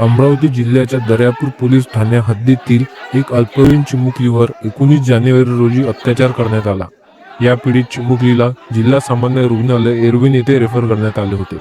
अमरावती जिल्ह्याच्या दर्यापूर पोलीस ठाण्या हद्दीतील एक अल्पवयीन चिमुकलीवर एकोणीस जानेवारी रोजी अत्याचार करण्यात आला. या पीडित चिमुकलीला जिल्हा सामान्य रुग्णालय एरविन येथे रेफर करण्यात आले होते.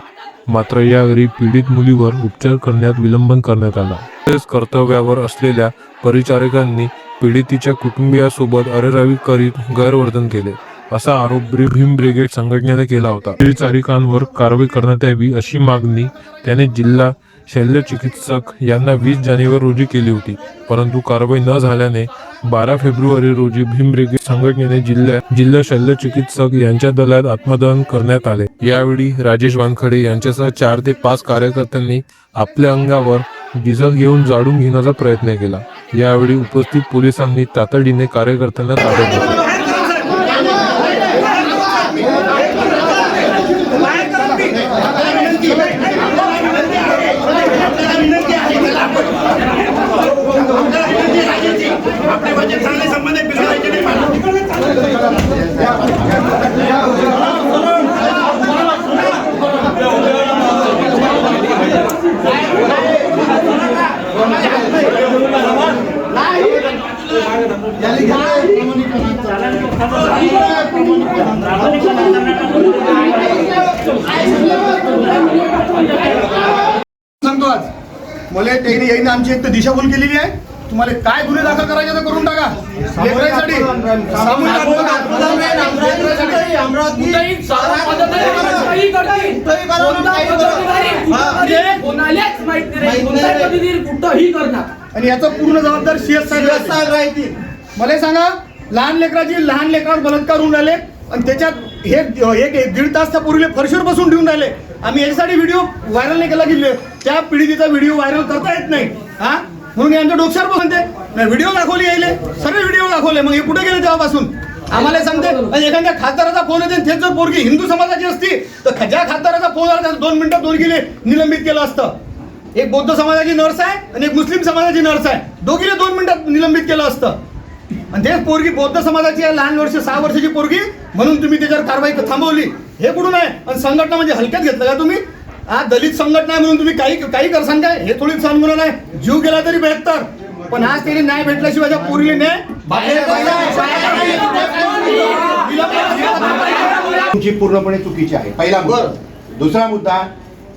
मात्र यावेळी पीडित मुलीवर उपचार करण्यात विलंबन करण्यात आला. तसेच कर्तव्यावर असलेल्या परिचारिकांनी पीडितीच्या कुटुंबियासोबत अरेरावी करीत गैरवर्तन केले. असा आरोप भीम ब्रिगेड संघटनेने केला होता. चारिकांवर कारवाई करण्यात यावी अशी मागणी त्याने जिल्हा शल्य चिकित्सक यांना वीस जानेवारी रोजी केली होती. परंतु कारवाई न झाल्याने बारा फेब्रुवारी रोजी भीम ब्रिगेड संघटनेने जिल्हा जिल्हा शल्य चिकित्सक यांच्या दलात आत्मदहन करण्यात आले. यावेळी राजेश वानखडे यांच्यासह चार ते पाच कार्यकर्त्यांनी आपल्या अंगावर डिझेल घेऊन जाळून घेण्याचा प्रयत्न केला. यावेळी उपस्थित पोलिसांनी तातडीने कार्यकर्त्यांना ताब्यात घेतले. सांगतो आज. मला त्याने येईन आमची एक तर दिशाभूल केलेली आहे. तुम्हाला काय गुन्हे दाखल करायचे तर करून टाका. आणि याचा पूर्ण जबाबदार सीएस साहेब राहतील. मला सांगा लहान लेकराची लहान लेकरावर बलात्कार होऊन राहिले. आणि त्याच्यात हे एक एक दीड तास त्या पूर्वीले फरशीवर बसून ठेवून राहिले. आम्ही याच्यासाठी व्हिडिओ व्हायरल नाही केला की त्या पीडितीचा व्हिडिओ व्हायरल करता येत नाही. हा? म्हणून यांच्या डोक्यावर बसून ते व्हिडिओ दाखवले यायले. सर्व व्हिडिओ दाखवले. मग हे कुठे गेले तेव्हापासून? आम्हाला सांगते आणि एखाद्या खासदाराचा फोन येते आणि तेच जर पोरगी हिंदू समाजाची असती तर ज्या खासदाराचा फोन आला दोन मिनिटात दोन गेले निलंबित केलं असतं. एक बौद्ध समाजाची नर्स आहे आणि एक मुस्लिम समाजाची नर्स आहे. दोघीला दोन मिनिटात निलंबित केलं असतं. आणि तेच पोरगी बौद्ध समाजाची आहे लहान वर्ष सहा वर्षाची पोरगी म्हणून तुम्ही त्याच्यावर कारवाई थांबवली. हे कुठून आहे? आणि संघटना म्हणजे हलक्यात घेतलं का तुम्ही? हा दलित संघटना आहे म्हणून तुम्ही काही काही करसान काय हे थोडी सहन गुन्हा नाही जीव गेला तरी बेहतर पण आज त्याने न्याय भेटल्याशिवाय त्या तुमची पूर्णपणे चुकीची आहे. पहिला मुद्दा. दुसरा मुद्दा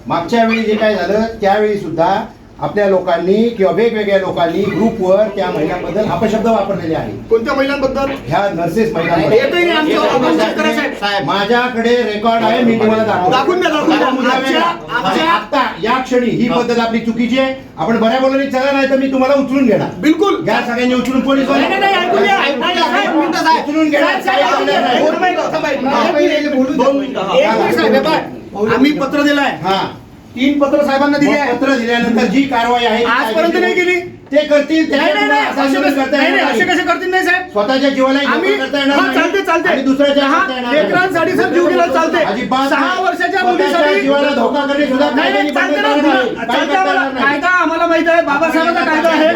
मागच्या वेळी जे काय झालं त्यावेळी सुद्धा आपल्या लोकांनी किंवा वेगवेगळ्या लोकांनी ग्रुपवर त्या महिलांबद्दल अपशब्द वापरलेले आहे कोणत्या महिलांबद्दल ह्या नर्सेस नाही. साहेब माझ्याकडे रेकॉर्ड आहे मी तुम्हाला दाखवतो. दाखवून द्या, दाखवून द्या. दाखवून द्या. आमच्या- आमच्या- आता या क्षणी ही पद्धत आपली चुकीची आहे आपण बऱ्या बोलाने चला नाही तर मी तुम्हाला उचलून घेणार बिलकुल घ्या सगळ्यांनी उचलून पोलीस नाही, नाही, नाही, ऐकून घ्या, ऐकून घ्या, साहेब, मिनिटं, साहेब. उचलून घेणार साहेब, साहेब, काही ऐकून घ्या. करणार नाही. दोन मिनिटं, थांबा, एक मिनिट. दोन मिनिटं. एक मिनिट, साहेब, हे पाय. आम्ही पत्र दिलंय हा तीन पत्र साहेबांना दिले आहे. पत्र दिल्यानंतर जी कारवाई आहे आजपर्यंत नाही केली? ते करतील नाही नाही असे कसे करतील नाही साहेब? स्वतःच्या जीवाला आम्ही हा. चालते चालते. दुसऱ्याच्या हा. लेकरांसाठी सर जीव गेला चालते. सहा. वर्षाच्या मुलीसाठी जीवाला धोका करणे सुद्धा नाही. कायदा आम्हाला माहीत आहे. बाबासाहेबांचा कायदा आहे.